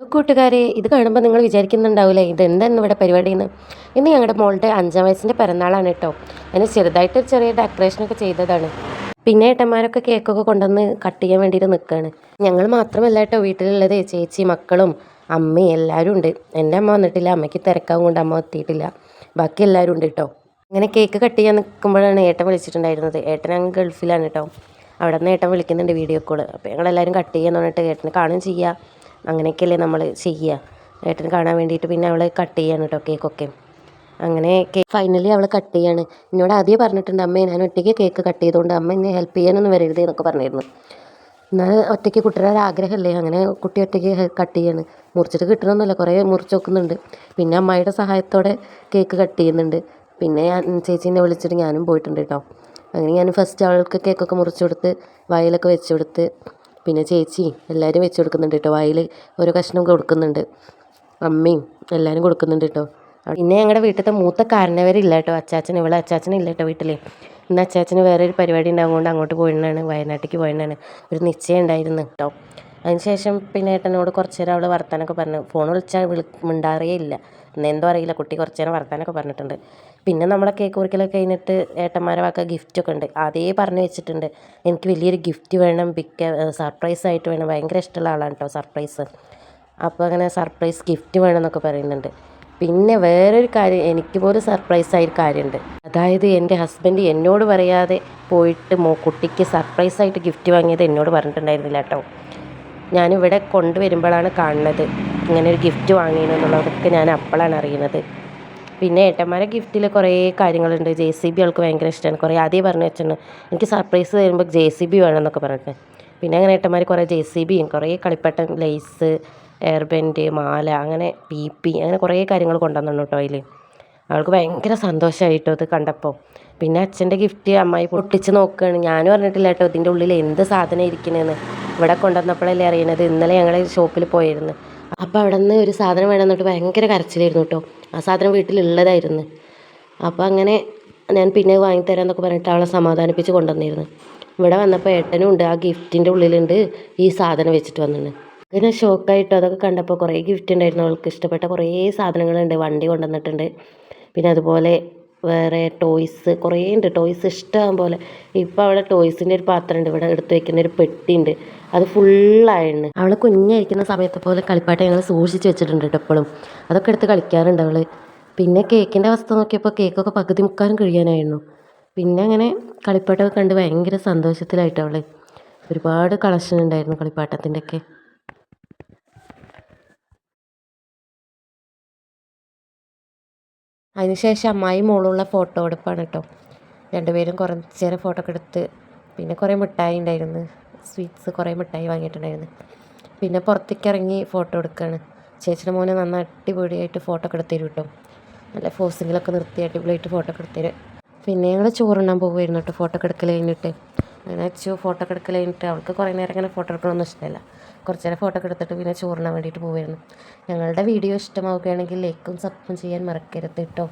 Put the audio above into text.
കൂട്ടുകാരെ ഇത് കാണുമ്പോൾ നിങ്ങൾ വിചാരിക്കുന്നുണ്ടാവില്ലേ ഇത് എന്താണ് ഇവിടെ പരിപാടി എന്ന് ഇന്ന് ഞങ്ങളുടെ മോളുടെ അഞ്ചാം വയസ്സിന്റെ പിറന്നാളാണ് കേട്ടോ അതിന് ചെറുതായിട്ട് ചെറിയ ഡെക്കറേഷനൊക്കെ ചെയ്തതാണ്. പിന്നെ ഏട്ടന്മാരൊക്കെ കേക്കൊക്കെ കൊണ്ടുവന്ന് കട്ട് ചെയ്യാൻ വേണ്ടിയിട്ട് നിൽക്കുകയാണ് ഞങ്ങൾ മാത്രമല്ല കേട്ടോ വീട്ടിലുള്ളത് ചേച്ചി മക്കളും അമ്മയും എല്ലാവരും ഉണ്ട്. എന്റെ അമ്മ വന്നിട്ടില്ല അമ്മയ്ക്ക് തിരക്കാവും കൊണ്ട് അമ്മ എത്തിയിട്ടില്ല. ബാക്കി എല്ലാവരും ഉണ്ട് കേട്ടോ അങ്ങനെ കേക്ക് കട്ട് ചെയ്യാൻ നിൽക്കുമ്പോഴാണ് ഏട്ടൻ വിളിച്ചിട്ടുണ്ടായിരുന്നത്. ഏട്ടൻ അങ്ങ് ഗൾഫിലാണ് കേട്ടോ അവിടെ നിന്ന് ഏട്ടൻ വിളിക്കുന്നുണ്ട് വീഡിയോ കോൾ അപ്പോൾ ഞങ്ങളെല്ലാവരും കട്ട് ചെയ്യാന്ന് പറഞ്ഞിട്ട് ഏട്ടനെ കാണുകയും ചെയ്യുക അങ്ങനെയൊക്കെയല്ലേ നമ്മൾ ചെയ്യുക ഏട്ടന് കാണാൻ വേണ്ടിയിട്ട് പിന്നെ അവൾ കട്ട് ചെയ്യാണ് കേട്ടോ കേക്കൊക്കെ അങ്ങനെ കേക്ക് ഫൈനലി അവൾ കട്ട് ചെയ്യാണ്. എന്നോട് ആദ്യം പറഞ്ഞിട്ടുണ്ട് അമ്മേ ഞാൻ ഒറ്റയ്ക്ക് കേക്ക് കട്ട് ചെയ്തുകൊണ്ട് അമ്മ എന്നെ ഹെൽപ്പ് ചെയ്യാനൊന്നും വരരുത് എന്നൊക്കെ പറഞ്ഞിരുന്നു. എന്നാൽ ഒറ്റയ്ക്ക് കുട്ടിയുടെ ഒരു ആഗ്രഹമല്ലേ? അങ്ങനെ കുട്ടി ഒറ്റയ്ക്ക് കട്ട് ചെയ്യാണ്. മുറിച്ചിട്ട് കിട്ടണമെന്നല്ല കുറേ മുറിച്ച് വെക്കുന്നുണ്ട്. പിന്നെ അമ്മായിയുടെ സഹായത്തോടെ കേക്ക് കട്ട് ചെയ്യുന്നുണ്ട്. പിന്നെ ഞാൻ ചേച്ചീനെ വിളിച്ചിട്ട് ഞാനും പോയിട്ടുണ്ട് കേട്ടോ അങ്ങനെ ഞാൻ ഫസ്റ്റ് അവൾക്ക് കേക്കൊക്കെ മുറിച്ച് കൊടുത്ത് വയലൊക്കെ വെച്ച് കൊടുത്ത് പിന്നെ ചേച്ചി എല്ലാവരും വെച്ച് കൊടുക്കുന്നുണ്ട് കേട്ടോ. വായിൽ ഓരോ കഷ്ണം കൊടുക്കുന്നുണ്ട്. അമ്മയും എല്ലാവരും കൊടുക്കുന്നുണ്ട് കേട്ടോ. പിന്നെ ഞങ്ങളുടെ വീട്ടിലത്തെ മൂത്ത കാരണവരില്ല കേട്ടോ. അച്ചാച്ചൻ ഇവിടെ അച്ചാച്ചനില്ല കേട്ടോ വീട്ടിൽ ഇന്ന് അച്ചാച്ചന് വേറെ ഒരു പരിപാടി ഉണ്ടാകുകൊണ്ട് അങ്ങോട്ട് പോയിരുന്നാണ് വയനാട്ടിലേക്ക് പോയിരുന്നാണ് ഒരു നിശ്ചയം ഉണ്ടായിരുന്നു കേട്ടോ. അതിനുശേഷം പിന്നെ ഏട്ടനോട് കുറച്ച് നേരം അവൾ വർത്താനൊക്കെ പറഞ്ഞു. ഫോൺ വിളിച്ചാൽ വിളി മിണ്ടാറേ ഇല്ല. എന്തോ അറിയില്ല. കുട്ടി കുറച്ച് നേരം വർത്താനൊക്കെ പറഞ്ഞിട്ടുണ്ട്. പിന്നെ നമ്മളെ കേക്ക് മുറിക്കലൊക്കെ കഴിഞ്ഞിട്ട് ഏട്ടന്മാരെ വാക്ക ഗിഫ്റ്റൊക്കെ ഉണ്ട്. അതേ പറഞ്ഞു വെച്ചിട്ടുണ്ട്. എനിക്ക് വലിയൊരു ഗിഫ്റ്റ് വേണം. ബിക്ക സർപ്രൈസ് ആയിട്ട് വേണം. ഭയങ്കര ഇഷ്ടമുള്ള ആളാണ് കേട്ടോ സർപ്രൈസ് അപ്പോൾ അങ്ങനെ സർപ്രൈസ് ഗിഫ്റ്റ് വേണം എന്നൊക്കെ പറയുന്നുണ്ട്. പിന്നെ വേറൊരു കാര്യം എനിക്ക് പോലും സർപ്രൈസ് ആയൊരു കാര്യമുണ്ട്. അതായത് എന്റെ ഹസ്ബൻഡ് എന്നോട് പറയാതെ പോയിട്ട് മോ കുട്ടിക്ക് സർപ്രൈസ് ആയിട്ട് ഗിഫ്റ്റ് വാങ്ങിയത് എന്നോട് പറഞ്ഞിട്ടുണ്ടായിരുന്നില്ല കേട്ടോ ഞാനിവിടെ കൊണ്ടുവരുമ്പോഴാണ് കാണുന്നത്. ഇങ്ങനെ ഒരു ഗിഫ്റ്റ് വാങ്ങിയെന്നുള്ളതൊക്കെ ഞാൻ അപ്പോഴാണ് അറിയുന്നത്. പിന്നെ ഏട്ടന്മാരെ ഗിഫ്റ്റിൽ കുറേ കാര്യങ്ങളുണ്ട്. ജെ സി ബി അവൾക്ക് ഭയങ്കര ഇഷ്ടമാണ്. കുറേ ആദ്യം പറഞ്ഞു വെച്ചിട്ടുണ്ട്. എനിക്ക് സർപ്രൈസ് തരുമ്പോൾ ജെ സി ബി വേണമെന്നൊക്കെ പറഞ്ഞിട്ട്. പിന്നെ അങ്ങനെ ഏട്ടന്മാർ കുറേ ജെ സി ബിയും കുറേ കളിപ്പട്ടൻ ലൈസ് എയർബെൻഡ് മാല അങ്ങനെ പി പി അങ്ങനെ കുറേ കാര്യങ്ങൾ കൊണ്ടുവന്നു കേട്ടോ അതിൽ അവൾക്ക് ഭയങ്കര സന്തോഷമായിട്ടോ ഇത് കണ്ടപ്പോൾ. പിന്നെ അച്ഛന്റെ ഗിഫ്റ്റ് അമ്മായി പൊട്ടിച്ച് നോക്കുകയാണ്. ഞാനും പറഞ്ഞിട്ടില്ല കേട്ടോ ഇതിന്റെ ഉള്ളിൽ എന്ത് സാധനം ഇരിക്കണേന്ന്. ഇവിടെ കൊണ്ടുവന്നപ്പോഴല്ലേ അറിയണത്? ഇന്നലെ ഞങ്ങൾ ഷോപ്പിൽ പോയിരുന്നു. അപ്പോൾ അവിടെ നിന്ന് ഒരു സാധനം വേണം എന്നിട്ട് ഭയങ്കര കരച്ചിലായിരുന്നു കേട്ടോ. ആ സാധനം വീട്ടിലുള്ളതായിരുന്നു. അപ്പോൾ അങ്ങനെ ഞാൻ പിന്നെ വാങ്ങിത്തരാം എന്നൊക്കെ പറഞ്ഞിട്ട് അവളെ സമാധാനിപ്പിച്ച് കൊണ്ടുവന്നിരുന്നു. ഇവിടെ വന്നപ്പോൾ ഏട്ടനും ഉണ്ട്. ആ ഗിഫ്റ്റിന്റെ ഉള്ളിലുണ്ട് ഈ സാധനം വെച്ചിട്ട് വന്നിട്ടുണ്ട് അങ്ങനെ ഷോക്കായിട്ടോ അതൊക്കെ കണ്ടപ്പോൾ കുറേ ഗിഫ്റ്റ് ഉണ്ടായിരുന്നു. അവൾക്ക് ഇഷ്ടപ്പെട്ട കുറേ സാധനങ്ങളുണ്ട്. വണ്ടി കൊണ്ടുവന്നിട്ടുണ്ട്. പിന്നെ അതുപോലെ വേറെ ടോയ്സ് കുറേ ഉണ്ട് ടോയ്സ് ഇഷ്ടം പോലെ. ഇപ്പോൾ അവിടെ ടോയ്സിന്റെ ഒരു പാത്രം ഉണ്ട് ഇവിടെ എടുത്ത് വെക്കുന്ന ഒരു പെട്ടി ഉണ്ട്. അത് ഫുള്ളായിരുന്നു അവൾ കുഞ്ഞായിരിക്കുന്ന സമയത്തെ പോലെ കളിപ്പാട്ട് ഞങ്ങൾ സൂക്ഷിച്ച് വെച്ചിട്ടുണ്ട് കേട്ടോ എപ്പോഴും അതൊക്കെ എടുത്ത് കളിക്കാറുണ്ട് അവൾ പിന്നെ കേക്കിന്റെ അവസ്ഥ നോക്കിയപ്പോൾ കേക്കൊക്കെ പകുതി മുക്കാലും കഴിയാനായിരുന്നു പിന്നെ അങ്ങനെ കളിപ്പാട്ടമൊക്കെ കണ്ട് ഭയങ്കര സന്തോഷത്തിലായിട്ട് അവൾ ഒരുപാട് കളക്ഷൻ ഉണ്ടായിരുന്നു കളിപ്പാട്ടത്തിന്റെ അതിനുശേഷം അമ്മായി മോളുള്ള ഫോട്ടോ എടുപ്പാണ് കേട്ടോ രണ്ടുപേരും കുറച്ച് നേരം ഫോട്ടോ ഒക്കെ എടുത്ത് പിന്നെ കുറേ മിഠായി ഉണ്ടായിരുന്നു. സ്വീറ്റ്സ് കുറേ മിഠായി വാങ്ങിയിട്ടുണ്ടായിരുന്നു. പിന്നെ പുറത്തേക്ക് ഇറങ്ങി ഫോട്ടോ എടുക്കുകയാണ് ചേച്ചിയുടെ മോനെ നന്ന അടിപൊളിയായിട്ട് ഫോട്ടോ ഒക്കെ എടുത്തു തരും കേട്ടോ നല്ല ഫോസിങ്ങിലൊക്കെ നിർത്തി അടിപൊളിയായിട്ട് ഫോട്ടോ ഒക്കെ എടുത്തു തരും. പിന്നെ ഞങ്ങൾ ചോറുണ്ണാൻ പോകുമായിരുന്നു കേട്ടോ ഫോട്ടോ ഒക്കെ എടുക്കൽ കഴിഞ്ഞിട്ട്. അങ്ങനെ വെച്ചു ഫോട്ടോ ഒക്കെ എടുക്കൽ കഴിഞ്ഞിട്ട് അവൾക്ക് കുറേ നേരം അങ്ങനെ ഫോട്ടോ എടുക്കണമെന്ന് ഇഷ്ടമല്ല. കുറച്ച് നേരം ഫോട്ടോ ഒക്കെ എടുത്തിട്ട് പിന്നെ ചോറിനാൻ വേണ്ടിയിട്ട് പോവുകയാണ് ഞങ്ങളുടെ വീഡിയോ ഇഷ്ടമാവുകയാണെങ്കിൽ ലൈക്കും സബ്സ്ക്രൈബും ചെയ്യാൻ മറക്കരുത് കേട്ടോ